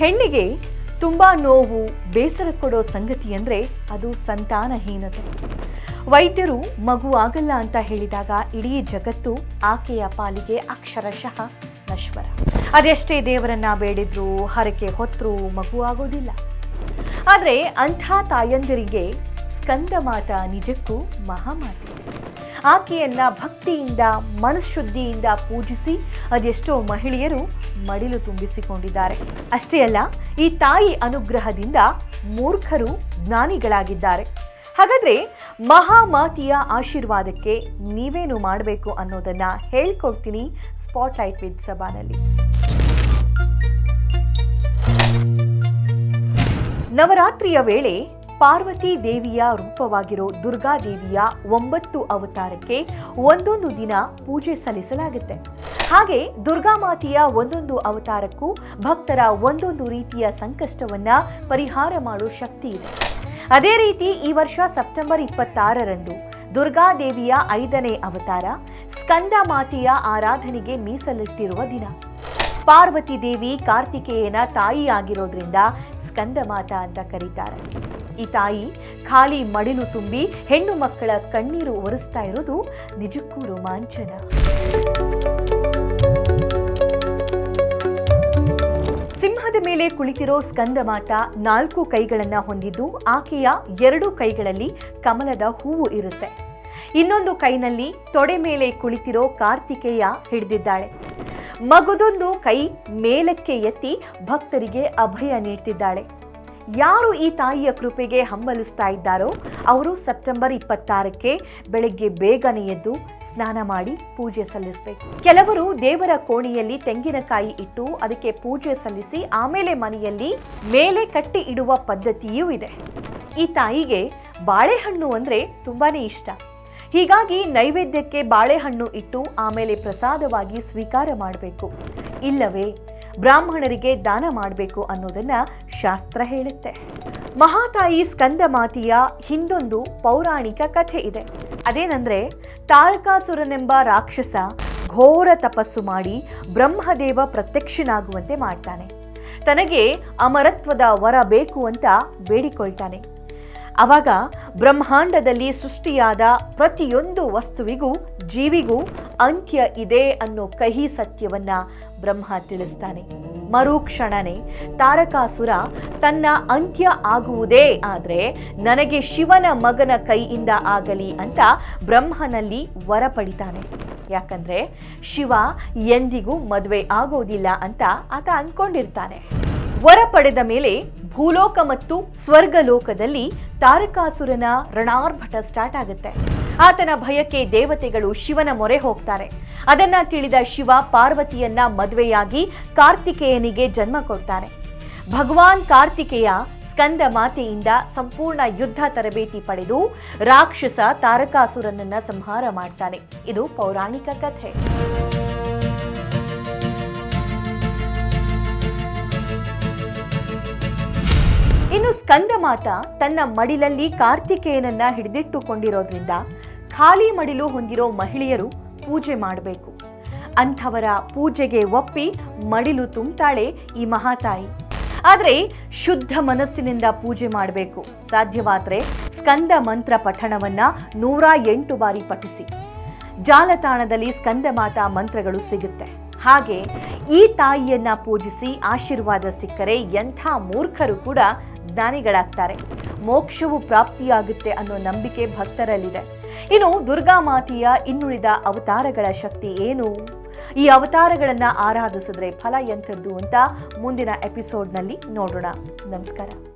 ಹೆಣ್ಣಿಗೆ ತುಂಬ ನೋವು, ಬೇಸರ ಕೊಡೋ ಸಂಗತಿ ಅಂದರೆ ಅದು ಸಂತಾನಹೀನತೆ. ವೈದ್ಯರು ಮಗು ಆಗಲ್ಲ ಅಂತ ಹೇಳಿದಾಗ ಇಡೀ ಜಗತ್ತು ಆಕೆಯ ಪಾಲಿಗೆ ಅಕ್ಷರಶಃ ನಶ್ವರ. ಅದೆಷ್ಟೇ ದೇವರನ್ನ ಬೇಡಿದ್ರು, ಹರಕೆ ಹೊತ್ತರೂ ಮಗು ಆಗೋದಿಲ್ಲ. ಆದರೆ ಅಂಥ ತಾಯಂದಿರಿಗೆ ಸ್ಕಂದ ಮಾತ ನಿಜಕ್ಕೂ ಮಹಾಮಾತೆ ಆಕೆಯನ್ನ ಭಕ್ತಿಯಿಂದ, ಮನಃಶುದ್ಧಿಯಿಂದ ಪೂಜಿಸಿ ಅದೆಷ್ಟೋ ಮಹಿಳೆಯರು ಮಡಿಲು ತುಂಬಿಸಿಕೊಂಡಿದ್ದಾರೆ. ಅಷ್ಟೇ ಅಲ್ಲ, ಈ ತಾಯಿ ಅನುಗ್ರಹದಿಂದ ಮೂರ್ಖರು ಜ್ಞಾನಿಗಳಾಗಿದ್ದಾರೆ. ಹಾಗಾದ್ರೆ ಮಹಾಮಾತಿಯ ಆಶೀರ್ವಾದಕ್ಕೆ ನೀವೇನು ಮಾಡಬೇಕು ಅನ್ನೋದನ್ನ ಹೇಳ್ಕೊಡ್ತೀನಿ ಸ್ಪಾಟ್ಲೈಟ್ ವಿತ್ ಸಭಾನಲ್ಲಿ ನವರಾತ್ರಿಯ ವೇಳೆ ಪಾರ್ವತಿ ದೇವಿಯ ರೂಪವಾಗಿರೋ ದುರ್ಗಾದೇವಿಯ ಒಂಬತ್ತು ಅವತಾರಕ್ಕೆ ಒಂದೊಂದು ದಿನ ಪೂಜೆ ಸಲ್ಲಿಸಲಾಗುತ್ತೆ. ಹಾಗೆ ದುರ್ಗಾಮಾತೆಯ ಒಂದೊಂದು ಅವತಾರಕ್ಕೂ ಭಕ್ತರ ಒಂದೊಂದು ರೀತಿಯ ಸಂಕಷ್ಟವನ್ನ ಪರಿಹಾರ ಮಾಡೋ ಶಕ್ತಿ ಇದೆ. ಅದೇ ರೀತಿ ಈ ವರ್ಷ ಸೆಪ್ಟೆಂಬರ್ ಇಪ್ಪತ್ತಾರರಂದು ದುರ್ಗಾದೇವಿಯ ಐದನೇ ಅವತಾರ ಸ್ಕಂದ ಮಾತೆಯ ಆರಾಧನೆಗೆ ಮೀಸಲಿಟ್ಟಿರುವ ದಿನ. ಪಾರ್ವತಿ ದೇವಿ ಕಾರ್ತಿಕೇಯನ ತಾಯಿ ಆಗಿರೋದ್ರಿಂದ ಸ್ಕಂದ ಮಾತಾ ಅಂತ ಕರೀತಾರೆ. ಈ ತಾಯಿ ಖಾಲಿ ಮಡಿಲು ತುಂಬಿ ಹೆಣ್ಣು ಮಕ್ಕಳ ಕಣ್ಣೀರು ಒರೆಸ್ತಾ ಇರೋದು ನಿಜಕ್ಕೂ ರೋಮಾಂಚನ. ಸಿಂಹದ ಮೇಲೆ ಕುಳಿತಿರೋ ಸ್ಕಂದ ಮಾತ ನಾಲ್ಕು ಕೈಗಳನ್ನ ಹೊಂದಿದ್ದು ಆಕೆಯ ಎರಡು ಕೈಗಳಲ್ಲಿ ಕಮಲದ ಹೂವು ಇರುತ್ತೆ. ಇನ್ನೊಂದು ಕೈನಲ್ಲಿ ತೊಡೆ ಮೇಲೆ ಕುಳಿತಿರೋ ಕಾರ್ತಿಕೇಯ ಹಿಡಿದಿದ್ದಾಳೆ. ಮಗುದೊಂದು ಕೈ ಮೇಲಕ್ಕೆ ಎತ್ತಿ ಭಕ್ತರಿಗೆ ಅಭಯ ನೀಡ್ತಿದ್ದಾಳೆ. ಯಾರು ಈ ತಾಯಿಯ ಕೃಪೆಗೆ ಹಂಬಲಿಸ್ತಾ ಇದ್ದಾರೋ ಅವರು ಸೆಪ್ಟೆಂಬರ್ ಇಪ್ಪತ್ತಾರಕ್ಕೆ ಬೆಳಗ್ಗೆ ಬೇಗನೆ ಎದ್ದು ಸ್ನಾನ ಮಾಡಿ ಪೂಜೆ ಸಲ್ಲಿಸಬೇಕು. ಕೆಲವರು ದೇವರ ಕೋಣೆಯಲ್ಲಿ ತೆಂಗಿನಕಾಯಿ ಇಟ್ಟು ಅದಕ್ಕೆ ಪೂಜೆ ಸಲ್ಲಿಸಿ ಆಮೇಲೆ ಮನೆಯಲ್ಲಿ ಮೇಲೆ ಕಟ್ಟಿ ಇಡುವ ಪದ್ಧತಿಯೂ ಇದೆ. ಈ ತಾಯಿಗೆ ಬಾಳೆಹಣ್ಣು ಅಂದ್ರೆ ತುಂಬಾನೇ ಇಷ್ಟ. ಹೀಗಾಗಿ ನೈವೇದ್ಯಕ್ಕೆ ಬಾಳೆಹಣ್ಣು ಇಟ್ಟು ಆಮೇಲೆ ಪ್ರಸಾದವಾಗಿ ಸ್ವೀಕಾರ ಮಾಡಬೇಕು. ಇಲ್ಲವೇ, ಬ್ರಾಹ್ಮಣರಿಗೆ ದಾನ ಮಾಡಬೇಕು ಅನ್ನೋದನ್ನ ಶಾಸ್ತ್ರ ಹೇಳುತ್ತೆ. ಮಹಾತಾಯಿ ಸ್ಕಂದ ಮಾತೆಯ ಹಿಂದೊಂದು ಪೌರಾಣಿಕ ಕಥೆ ಇದೆ. ಅದೇನಂದ್ರೆ, ತಾರಕಾಸುರನೆಂಬ ರಾಕ್ಷಸ ಘೋರ ತಪಸ್ಸು ಮಾಡಿ ಬ್ರಹ್ಮದೇವ ಪ್ರತ್ಯಕ್ಷನಾಗುವಂತೆ ಮಾಡ್ತಾನೆ. ತನಗೆ ಅಮರತ್ವದ ವರ ಬೇಕು ಅಂತ ಬೇಡಿಕೊಳ್ತಾನೆ. ಅವಾಗ ಬ್ರಹ್ಮಾಂಡದಲ್ಲಿ ಸೃಷ್ಟಿಯಾದ ಪ್ರತಿಯೊಂದು ವಸ್ತುವಿಗೂ ಜೀವಿಗೂ ಅಂತ್ಯ ಇದೆ ಅನ್ನೋ ಕಹಿ ಸತ್ಯವನ್ನ ಬ್ರಹ್ಮ ತಿಳಿಸ್ತಾನೆ. ಮರುಕ್ಷಣನೆ ತಾರಕಾಸುರ ತನ್ನ ಅಂತ್ಯ ಆಗುವುದೇ ಆದರೆ ನನಗೆ ಶಿವನ ಮಗನ ಕೈಯಿಂದ ಆಗಲಿ ಅಂತ ಬ್ರಹ್ಮನಲ್ಲಿ ವರ ಪಡಿತಾನೆ ಯಾಕಂದ್ರೆ ಶಿವ ಎಂದಿಗೂ ಮದುವೆ ಆಗೋದಿಲ್ಲ ಅಂತ ಆತ ಅಂದ್ಕೊಂಡಿರ್ತಾನೆ ವರ ಪಡೆದ ಮೇಲೆ ಭೂಲೋಕ ಮತ್ತು ಸ್ವರ್ಗಲೋಕದಲ್ಲಿ ತಾರಕಾಸುರನ ರಣಾರ್ಭಟ ಸ್ಟಾರ್ಟ್ ಆಗುತ್ತೆ. ಆತನ ಭಯಕ್ಕೆ ದೇವತೆಗಳು ಶಿವನ ಮೊರೆ ಹೋಗ್ತಾರೆ. ಅದನ್ನ ತಿಳಿದ ಶಿವ ಪಾರ್ವತಿಯನ್ನ ಮದುವೆಯಾಗಿ ಕಾರ್ತಿಕೇಯನಿಗೆ ಜನ್ಮ ಕೊಡ್ತಾನೆ ಭಗವಾನ್ ಕಾರ್ತಿಕೇಯ ಸ್ಕಂದ ಮಾತೆಯಿಂದ ಸಂಪೂರ್ಣ ಯುದ್ಧ ತರಬೇತಿ ಪಡೆದು ರಾಕ್ಷಸ ತಾರಕಾಸುರನನ್ನ ಸಂಹಾರ ಮಾಡ್ತಾನೆ. ಇದು ಪೌರಾಣಿಕ ಕಥೆ. ಇನ್ನು ಸ್ಕಂದ ಮಾತ ತನ್ನ ಮಡಿಲಲ್ಲಿ ಕಾರ್ತಿಕೇಯನನ್ನ ಹಿಡಿದಿಟ್ಟುಕೊಂಡಿರೋದ್ರಿಂದ ಖಾಲಿ ಮಡಿಲು ಹೊಂದಿರೋ ಮಹಿಳೆಯರು ಪೂಜೆ ಮಾಡಬೇಕು. ಅಂಥವರ ಪೂಜೆಗೆ ಒಪ್ಪಿ ಮಡಿಲು ತುಂಬ್ತಾಳೆ ಈ ಮಹಾತಾಯಿ. ಆದರೆ ಶುದ್ಧ ಮನಸ್ಸಿನಿಂದ ಪೂಜೆ ಮಾಡಬೇಕು. ಸಾಧ್ಯವಾದರೆ ಸ್ಕಂದ ಮಂತ್ರ ಪಠಣವನ್ನ ನೂರ ಎಂಟು ಬಾರಿ ಪಠಿಸಿ. ಜಾಲತಾಣದಲ್ಲಿ ಸ್ಕಂದ ಮಾತಾ ಮಂತ್ರಗಳು ಸಿಗುತ್ತೆ. ಹಾಗೆ ಈ ತಾಯಿಯನ್ನ ಪೂಜಿಸಿ ಆಶೀರ್ವಾದ ಸಿಕ್ಕರೆ ಎಂಥ ಮೂರ್ಖರು ಕೂಡ ಜ್ಞಾನಿಗಳಾಗ್ತಾರೆ ಮೋಕ್ಷವು ಪ್ರಾಪ್ತಿಯಾಗುತ್ತೆ ಅನ್ನೋ ನಂಬಿಕೆ ಭಕ್ತರಲ್ಲಿದೆ. ಇನ್ನು ದುರ್ಗಾ ಮಾತೆಯ ಇನ್ನುಳಿದ ಅವತಾರಗಳ ಶಕ್ತಿ ಏನು? ಈ ಅವತಾರಗಳನ್ನು ಆರಾಧಿಸಿದ್ರೆ ಫಲ ಎಂಥದ್ದು ಅಂತ ಮುಂದಿನ ಎಪಿಸೋಡ್ನಲ್ಲಿ ನೋಡೋಣ. ನಮಸ್ಕಾರ.